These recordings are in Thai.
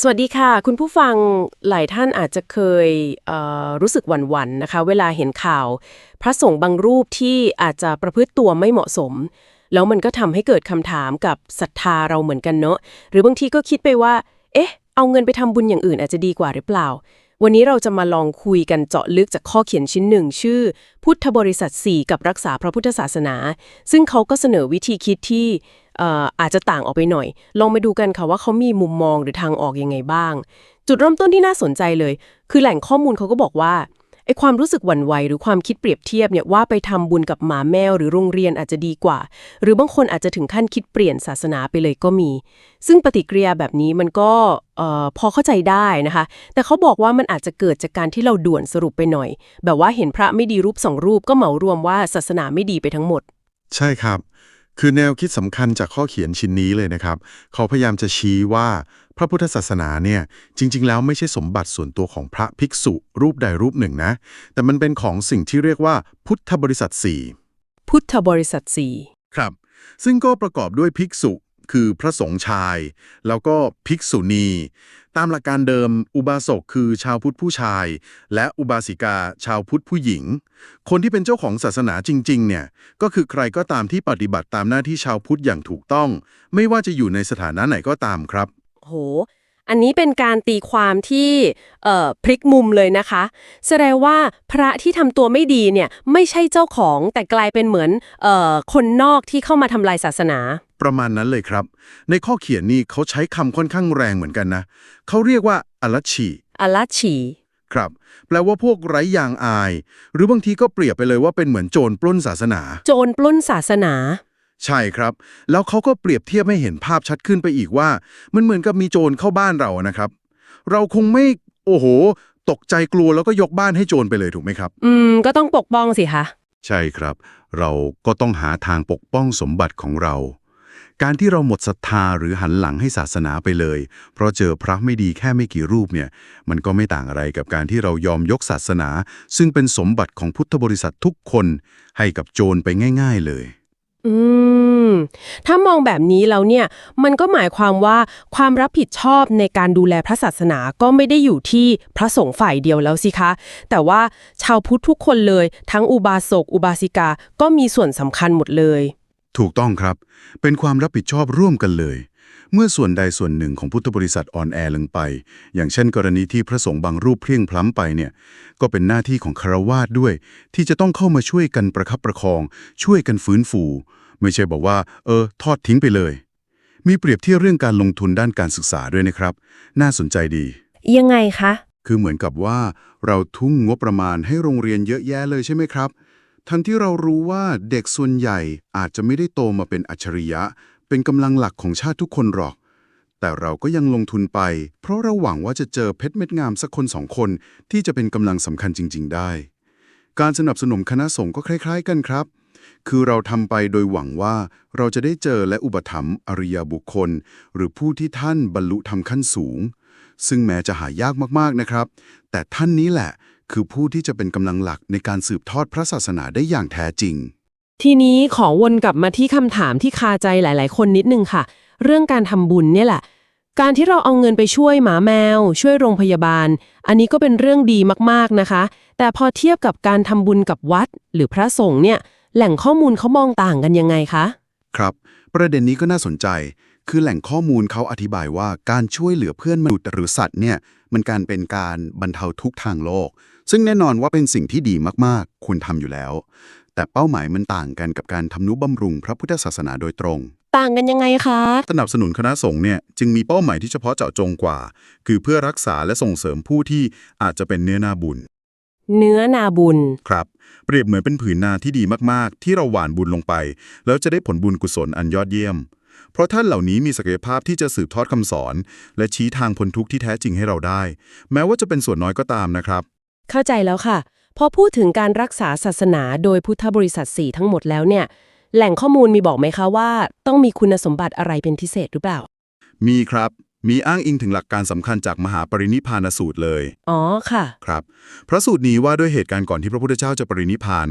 สวัสดีค่ะ คุณผู้ฟังหลายท่านอาจจะเคยเรู้สึกหวั่นๆนะคะ เวลาเห็นข่าว พระสงฆ์บางรูปที่อาจจะประพฤติตัวไม่เหมาะสม แล้วมันก็ทำให้เกิดคำถามกับศรัทธาเราเหมือนกันเนอะหรือบางทีก็คิดไปว่า เอ๊ะ เอาเงินไปทำบุญอย่างอื่นอาจจะดีกว่าหรือเปล่า วันนี้เราจะมาลองคุยกันเจาะลึกจากข้อเขียนชิ้นหนึ่งชื่อ พุทธบริษัท 4 กับรักษาพระพุทธศาสนา ซึ่งเขาก็เสนอวิธีคิดที่ อ่ออาจจะต่างออกไปหน่อย ลองมาดูกันค่ะว่าเขามีมุมมองหรือทางออกยังไงบ้าง จุดเริ่มต้นที่น่าสนใจเลย คือแหล่งข้อมูลเขาก็บอกว่าไอความรู้สึกหวั่นไหวหรือความคิดเปรียบเทียบเนี่ยว่าไปทำบุญกับหมาแมวหรือโรงเรียนอาจจะดีกว่า หรือบางคนอาจจะถึงขั้นคิดเปลี่ยนศาสนาไปเลยก็มี ซึ่งปฏิกิริยาแบบนี้มันก็เอ่อพอเข้าใจได้นะคะ แต่เขาบอกว่ามันอาจจะเกิดจากการที่เราด่วนสรุปไปหน่อย แบบว่าเห็นพระไม่ดีรูปสองรูปก็เหมารวมว่าศาสนาไม่ดีไปทั้งหมด ใช่ครับ คือแนวคิดสำคัญจากข้อเขียนชิ้นนี้เลยนะครับ เขาพยายามจะชี้ว่าพระพุทธศาสนาเนี่ยจริง ๆ แล้วไม่ใช่สมบัติส่วนตัวของพระภิกษุรูปใดรูปหนึ่งนะ แต่มันเป็นของสิ่งที่เรียกว่าพุทธบริษัทสี่พุทธบริษัทสี่ครับ ซึ่งก็ประกอบด้วยภิกษุคือพระสงฆ์ชาย แล้วก็ภิกษุณี ตามหลักการเดิม อุบาสกคือชาวพุทธผู้ชาย และอุบาสิกาชาวพุทธผู้หญิง คนที่เป็นเจ้าของศาสนาจริงๆ เนี่ยก็คือใครก็ตามที่ปฏิบัติตามหน้าที่ชาวพุทธอย่างถูกต้อง ไม่ว่าจะอยู่ในสถานะไหนก็ตามครับ โห อันนี้เป็นการตีความที่เอ่อพลิกมุมเลยนะคะ แสดงว่าพระที่ทำตัวไม่ดีเนี่ยไม่ใช่เจ้าของแต่กลายเป็นเหมือนเอ่อคนนอกที่เข้ามาทำลายศาสนา ประมาณนั้นเลยครับ ในข้อเขียนนี่เขาใช้คำค่อนข้างแรงเหมือนกันนะ เขาเรียกว่าอลัชชีอลัชชีครับแปลว่าพวกไร้ยางอาย หรือบางทีก็เปรียบไปเลยว่าเป็นเหมือนโจรปล้นศาสนา โจรปล้นศาสนา ใช่ครับ แล้วเขาก็เปรียบเทียบให้เห็นภาพชัดขึ้นไปอีกว่า มันเหมือนกับมีโจรเข้าบ้านเรานะครับ เราคงไม่โอ้โห ตกใจกลัวแล้วก็ยกบ้านให้โจรไปเลยถูกไหมครับ อืม ก็ต้องปกป้องสิคะ ใช่ครับ เราก็ต้องหาทางปกป้องสมบัติของเรา การที่เราหมดศรัทธาหรือหันหลังให้ศาสนาไปเลย เพราะเจอพระไม่ดีแค่ไม่กี่รูปเนี่ย มันก็ไม่ต่างอะไรกับการที่เรายอมยกศาสนา ซึ่งเป็นสมบัติของพุทธบริษัททุกคน ให้กับโจรไปง่าย ๆ เลย อืม ถ้ามองแบบนี้แล้วเนี่ย มันก็หมายความว่าความรับผิดชอบในการดูแลพระศาสนาก็ไม่ได้อยู่ที่พระสงฆ์ฝ่ายเดียวแล้วสิคะ แต่ว่าชาวพุทธทุกคนเลย ทั้งอุบาสกอุบาสิกาก็มีส่วนสำคัญหมดเลย ถูกต้องครับ เป็นความรับผิดชอบร่วมกันเลย เมื่อส่วนใดส่วนหนึ่งของพุทธบริษัทอ่อนแอลงไป อย่างเช่น กรณีที่พระสงฆ์บางรูปเพลียงพล้ำไปเนี่ย ก็เป็นหน้าที่ของคารวาสด้วย ที่จะต้องเข้ามาช่วยกันประคับประคอง ช่วยกันฟื้นฟู ไม่ใช่บอกว่า เออ ทอดทิ้งไปเลย มีเปรียบเทียบเรื่องการลงทุนด้านการศึกษาด้วยนะครับ น่าสนใจดี ยังไงคะ คือเหมือนกับว่า เราทุ่งงบประมาณให้โรงเรียนเยอะแยะเลยใช่ไหมครับทั้งที่เรารู้ว่าเด็กส่วนใหญ่อาจจะไม่ได้โตมาเป็นอัจฉริยะ เป็นกำลังหลักของชาติทุกคนหรอก แต่เราก็ยังลงทุนไป เพราะเราหวังว่าจะเจอเพชรเม็ดงามสักคนสองคนที่จะเป็นกำลังสำคัญจริง ๆ ได้ การสนับสนุนคณะสงฆ์ก็คล้าย ๆ กันครับ คือเราทำไปโดยหวังว่าเราจะได้เจอและอุปถัมภ์อริยบุคคล หรือผู้ที่ท่านบรรลุธรรมขั้นสูง ซึ่งแม้จะหายากมากๆนะครับ แต่ท่านนี้แหละคือผู้ที่จะเป็นกำลังหลักในการสืบทอดพระศาสนาได้อย่างแท้จริง ทีนี้ขอวนกลับมาที่คำถามที่คาใจหลาย ๆ คนนิดนึงค่ะ เรื่องการทำบุญเนี่ยแหละ การที่เราเอาเงินไปช่วยหมาแมว ช่วยโรงพยาบาล อันนี้ก็เป็นเรื่องดีมากๆนะคะ แต่พอเทียบกับการทำบุญกับวัด หรือพระสงฆ์เนี่ย แหล่งข้อมูลเขามองต่างกันยังไงคะ ครับ ประเด็นนี้ก็น่าสนใจ คือแหล่งข้อมูลเขาอธิบายว่าการช่วยเหลือเพื่อนมนุษย์หรือสัตว์เนี่ยมันการเป็นการบรรเทาทุกข์ทางโลก ซึ่งแน่นอนว่าเป็นสิ่งที่ดีมากๆ ควรทำอยู่แล้ว แต่เป้าหมายมันต่างกันกับการทำนุบำรุงพระพุทธศาสนาโดยตรง ต่างกันยังไงคะ สนับสนุนคณะสงฆ์เนี่ยจึงมีเป้าหมายที่เฉพาะเจาะจงกว่า คือเพื่อรักษาและส่งเสริมผู้ที่อาจจะเป็นเนื้อนาบุญ เนื้อนาบุญ ครับ เปรียบเหมือนเป็นผืนนาที่ดีมากๆ ที่เราหว่านบุญลงไป แล้วจะได้ผลบุญกุศลอันยอดเยี่ยม เพราะท่านเหล่านี้มีศักยภาพที่จะสืบทอดคำสอน และชี้ทางพ้นทุกข์ที่แท้จริงให้เราได้ แม้ว่าจะเป็นส่วนน้อยก็ตามนะครับ เข้าใจแล้วค่ะ พอพูดถึงการรักษาศาสนาโดยพุทธบริษัทสีทั้งหมดแล้วเนี่ย แหล่งข้อมูลมีบอกไหมคะว่า ต้องมีคุณสมบัติอะไรเป็นพิเศษหรือเปล่า มีครับ มีอ้างอิงถึงหลักการสำคัญจากมหาปรินิพพานสูตรเลย อ๋อค่ะ ครับ พระสูตรนี้ว่าด้วยเหตุการณ์ก่อนที่พระพุทธเจ้าจะปรินิพพาน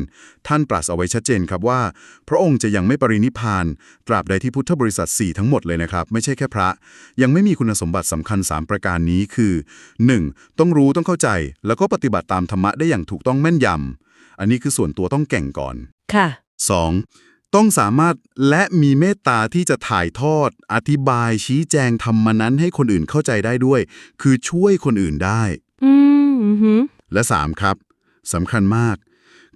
ท่านตรัสเอาไว้ชัดเจนครับว่า พระองค์จะยังไม่ปรินิพพาน ตราบใดที่พุทธบริษัท 4 ทั้งหมดเลยนะครับ ไม่ใช่แค่พระ ยังไม่มีคุณสมบัติสำคัญ 3 ประการนี้คือ 1. ต้องรู้ต้องเข้าใจ แล้วก็ปฏิบัติตามธรรมะได้อย่างถูกต้องแม่นยำอันนี้คือส่วนตัวต้องเก่งก่อน ค่ะ 2. ต้องสามารถและมีเมตตาที่จะถ่ายทอด อธิบายชี้แจงธรรมนั้นให้คนอื่นเข้าใจได้ด้วย คือช่วยคนอื่นได้ อืมอือหือและ 3 ครับสำคัญมาก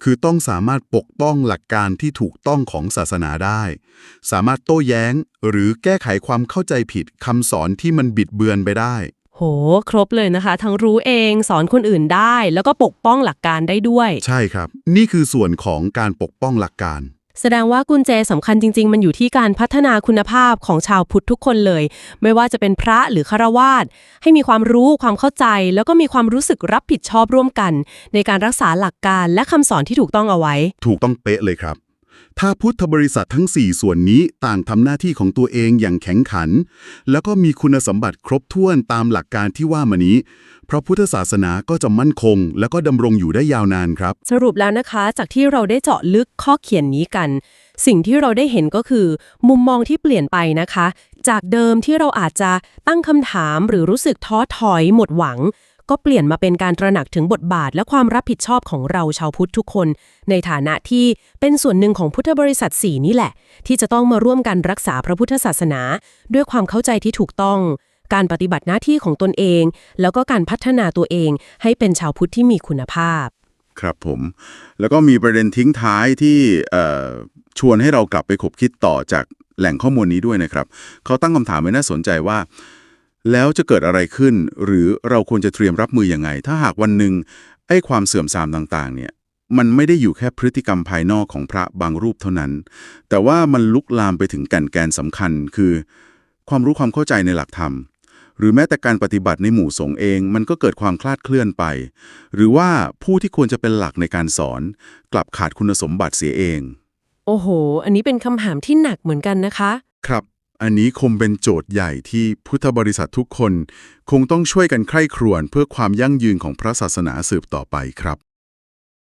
คือต้องสามารถปกป้องหลักการที่ถูกต้องของศาสนาได้ สามารถโต้แย้งหรือแก้ไขความเข้าใจผิดคำสอนที่มันบิดเบือนไปได้ โห ครบเลยนะคะ ทั้งรู้เองสอนคนอื่นได้ แล้วก็ปกป้องหลักการได้ด้วย ใช่ครับ นี่คือส่วนของการปกป้องหลักการ แสดงว่ากุญแจสำคัญจริง ๆ มันอยู่ที่การพัฒนาคุณภาพของชาวพุทธทุกคนเลย ไม่ว่าจะเป็นพระหรือฆราวาสให้มีความรู้ความเข้าใจ แล้วก็มีความรู้สึกรับผิดชอบร่วมกัน ในการรักษาหลักการและคำสอนที่ถูกต้องเอาไว้ ถูกต้องเป๊ะเลยครับ ถ้าพุทธบริษัททั้ง 4 ส่วนนี้ต่างทำหน้าที่ของตัวเองอย่างแข็งขัน แล้วก็มีคุณสมบัติครบถ้วนตามหลักการที่ว่ามานี้ พระพุทธศาสนาก็จะมั่นคง แล้วก็ดำรงอยู่ได้ยาวนานครับ สรุปแล้วนะคะจากที่เราได้เจาะลึกข้อเขียนนี้กัน สิ่งที่เราได้เห็นก็คือ มุมมองที่เปลี่ยนไปนะคะ จากเดิมที่เราอาจจะตั้งคำถามหรือรู้สึกท้อถอยหมดหวัง ก็เปลี่ยนมาเป็นการตระหนักถึงบทบาทและความรับผิดชอบของเราชาวพุทธทุกคน ในฐานะที่เป็นส่วนหนึ่งของพุทธบริษัทสีนี่แหละ ที่จะต้องมาร่วมกันรักษาพระพุทธศาสนา ด้วยความเข้าใจที่ถูกต้อง การปฏิบัติหน้าที่ของตนเอง แล้วก็การพัฒนาตัวเอง ให้เป็นชาวพุทธที่มีคุณภาพ ครับผม แล้วก็มีประเด็นทิ้งท้ายที่ชวนให้เรากลับไปขบคิดต่อจากแหล่งข้อมูลนี้ด้วยนะครับ เขาตั้งคำถามไว้น่าสนใจว่า แล้วจะเกิดอะไรขึ้น หรือเราควรจะเตรียมรับมืออยังไง ถ้าหากวันหนึ่งไอ้ความเสื่อมทรามต่างๆ เนี่ย มันไม่ได้อยู่แค่พฤติกรรมภายนอกของพระบางรูปเท่านั้น แต่ว่ามันลุกลามไปถึงแก่นแกนสำคัญ คือ ความรู้ความเข้าใจในหลักธรรม หรือแม้แต่การปฏิบัติในหมู่สงฆ์เอง มันก็เกิดความคลาดเคลื่อนไป หรือว่าผู้ที่ควรจะเป็นหลักในการสอน กลับขาดคุณสมบัติเสียเอง โอ้โห อันนี้เป็นคำถามที่หนักเหมือนกันนะคะ ครับ อันนี้คงเป็นโจทย์ใหญ่ที่พุทธบริษัททุกคน คงต้องช่วยกันใคร่ครวญเพื่อความยั่งยืนของพระศาสนาสืบต่อไปครับ